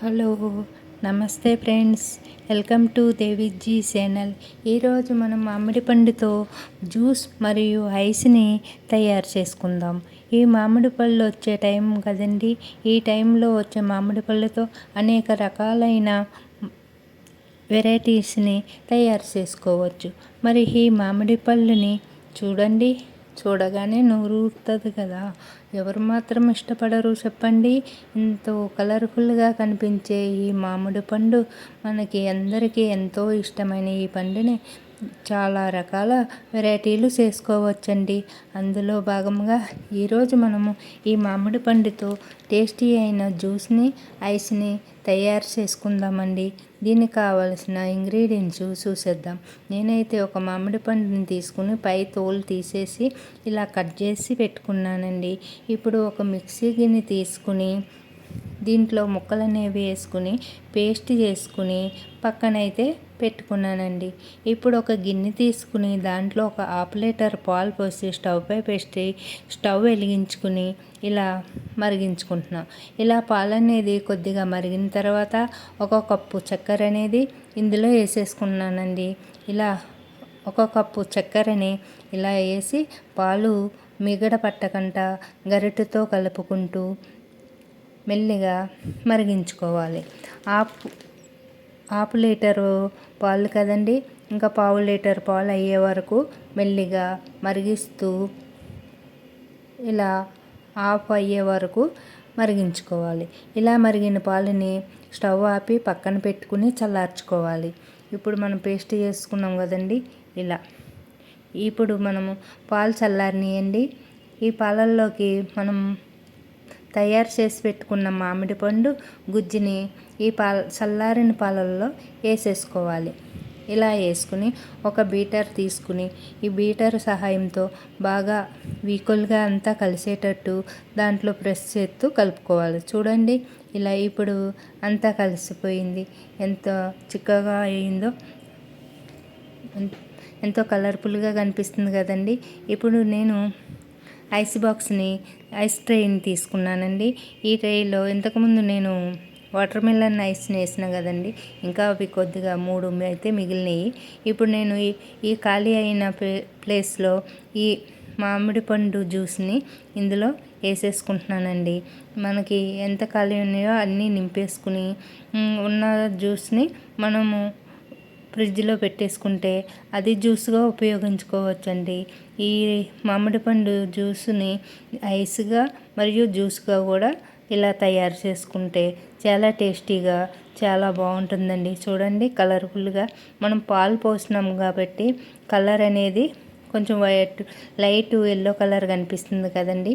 Hello నమస్తే friends. Welcome to Deviji channel. ఈరోజు మనం మామిడి పండుతో జ్యూస్ మరియు ఐస్ని తయారు చేసుకుందాం. ఈ మామిడి పళ్ళు వచ్చే టైం కదండి. ఈ టైంలో వచ్చే మామిడి పళ్ళతో అనేక రకాలైన వెరైటీస్ని తయారు చేసుకోవచ్చు. మరి ఈ మామిడి పళ్ళుని చూడండి. చూడగానే నోరు ఊరుతుంది కదా. ఎవరు మాత్రం ఇష్టపడరు చెప్పండి. ఎంతో కలర్ఫుల్గా కనిపించే ఈ మామిడి పండు మనకి అందరికీ ఎంతో ఇష్టమైన ఈ పండుని. చాలా రకాల వెరైటీలు చేసుకోవచ్చండి. అందులో భాగంగా ఈరోజు మనము ఈ మామిడి పండుతో టేస్టీ అయిన జ్యూస్ని ఐస్ని తయారు చేసుకుందామండి. దీనికి కావలసిన ఇంగ్రీడియంట్స్ చూసేద్దాం. నేనైతే ఒక మామిడి పండుని తీసుకుని పై తోలు తీసేసి ఇలా కట్ చేసి పెట్టుకున్నానండి. ఇప్పుడు ఒక మిక్సీ గిన్నె తీసుకుని దీంట్లో ముక్కలనేవి వేసుకుని పేస్ట్ చేసుకుని పక్కనైతే పెట్టుకున్నానండి. ఇప్పుడు ఒక గిన్నె తీసుకుని దాంట్లో ఒక హాఫ్ లీటర్ పాలు పోసి స్టవ్ పై పెట్టి స్టవ్ వెలిగించుకుని ఇలా మరిగించుకుంటున్నాం. ఇలా పాలు అనేది కొద్దిగా మరిగిన తర్వాత ఒక కప్పు చక్కెర అనేది ఇందులో వేసేసుకున్నానండి. ఇలా ఒక కప్పు చక్కెరని ఇలా వేసి పాలు మిగడ పట్టకుండా గరిటెతో కలుపుకుంటూ మెల్లిగా మరిగించుకోవాలి. ఆపు హాఫ్ లీటరు పాలు కదండి ఇంకా పావు లీటర్ పాలు అయ్యే వరకు మెల్లిగా మరిగిస్తూ ఇలా ఆఫ్ అయ్యే వరకు మరిగించుకోవాలి. ఇలా మరిగిన పాలని స్టవ్ ఆపి పక్కన పెట్టుకుని చల్లార్చుకోవాలి. ఇప్పుడు మనం పేస్ట్ చేసుకున్నాం కదండి ఇలా. ఇప్పుడు మనము పాలు చల్లారనియండి. ఈ పాలల్లోకి మనం తయారు చేసి పెట్టుకున్న మామిడి పండు గుజ్జుని ఈ పాల చల్లారిన పాలల్లో వేసేసుకోవాలి. ఇలా వేసుకుని ఒక బీటర్ తీసుకుని ఈ బీటర్ సహాయంతో బాగా వీకుల్గా అంతా కలిసేటట్టు దాంట్లో ప్రెస్ చేస్తూ కలుపుకోవాలి. చూడండి ఇలా ఇప్పుడు అంతా కలిసిపోయింది. ఎంత చిక్కగా అయిందో ఎంతో కలర్ఫుల్గా కనిపిస్తుంది కదండి. ఇప్పుడు నేను ఐస్ బాక్స్ని ఐస్ ట్రేని తీసుకున్నానండి. ఈ ట్రేలో ఇంతకుముందు నేను వాటర్ మిలన్ ఐస్ని వేసిన కదండి ఇంకా అవి కొద్దిగా మూడు అయితే మిగిలినాయి. ఇప్పుడు నేను ఈ ఈ ఖాళీ అయిన ప్లేస్లో ఈ మామిడి పండు జ్యూస్ని ఇందులో వేసేసుకుంటున్నానండి. మనకి ఎంత ఖాళీ ఉన్నాయో అన్నీ నింపేసుకుని ఉన్న జ్యూస్ని మనము ఫ్రిడ్జ్లో పెట్టేసుకుంటే అది జ్యూస్గా ఉపయోగించుకోవచ్చండి. ఈ మామిడి పండు జ్యూస్ని ఐస్గా మరియు జ్యూస్గా కూడా ఇలా తయారు చేసుకుంటే చాలా టేస్టీగా చాలా బాగుంటుందండి. చూడండి కలర్ఫుల్గా మనం పాలు పోసినాం కాబట్టి కలర్ అనేది కొంచెం వైట్ లైట్ ఎల్లో కలర్ కనిపిస్తుంది కదండి.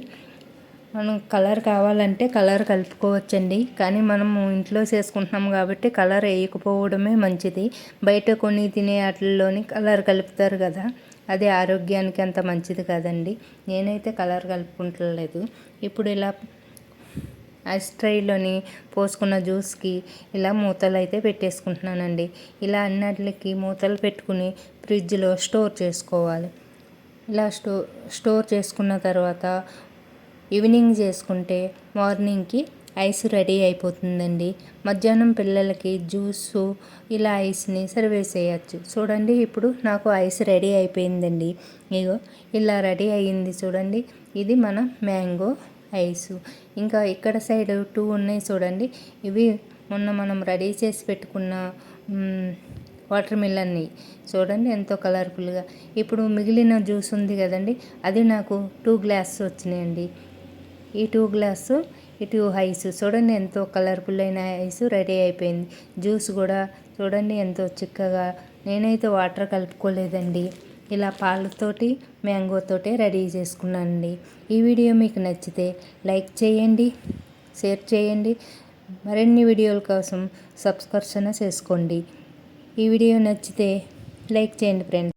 మనం కలర్ కావాలంటే కలర్ కలుపుకోవచ్చండి. కానీ మనము ఇంట్లో చేసుకుంటున్నాం కాబట్టి కలర్ వేయకపోవడమే మంచిది. బయట కొన్ని తినే వాటిల్లోని కలర్ కలుపుతారు కదా. అది ఆరోగ్యానికి అంత మంచిది కదండి. నేనైతే కలర్ కలుపుకుంటలేదు. ఇప్పుడు ఇలా ఐస్ ట్రైలోని పోసుకున్న జ్యూస్కి ఇలా మూతలు అయితే పెట్టేసుకుంటున్నానండి. ఇలా అన్నిటికి మూతలు పెట్టుకుని ఫ్రిడ్జ్లో స్టోర్ చేసుకోవాలి. ఇలా స్టో స్టోర్ చేసుకున్న తర్వాత ఈవినింగ్ చేసుకుంటే మార్నింగ్కి ఐస్ రెడీ అయిపోతుందండి. మధ్యాహ్నం పిల్లలకి జ్యూసు ఇలా ఐస్ని సర్వ్ చేయొచ్చు చూడండి ఇప్పుడు నాకు ఐస్ రెడీ అయిపోయిందండి. ఇగో ఇలా రెడీ అయ్యింది చూడండి. ఇది మన మ్యాంగో ఐస్. ఇంకా ఇక్కడ సైడ్ టూ ఉన్నాయి చూడండి. ఇవి మొన్న మనం రెడీ చేసి పెట్టుకున్న వాటర్ మిల్లన్ని చూడండి ఎంతో కలర్ఫుల్గా. ఇప్పుడు మిగిలిన జ్యూస్ ఉంది కదండి అది నాకు టూ గ్లాస్ వచ్చినాయండి. ఈ టూ గ్లాసు ఈ టూ ఐస్. చూడండి ఎంతో కలర్ఫుల్ అయిన ఐస్ రెడీ అయిపోయింది. జ్యూస్ కూడా చూడండి ఎంతో చిక్కగా. నేనైతే వాటర్ కలుపుకోలేదండి. ఇలా పాలతోటి మ్యాంగోతోటే రెడీ చేసుకున్నానండి. ఈ వీడియో మీకు నచ్చితే లైక్ చేయండి షేర్ చేయండి. మరిన్ని వీడియోల కోసం సబ్స్క్రిప్షన్ చేసుకోండి. ఈ వీడియో నచ్చితే లైక్ చేయండి ఫ్రెండ్స్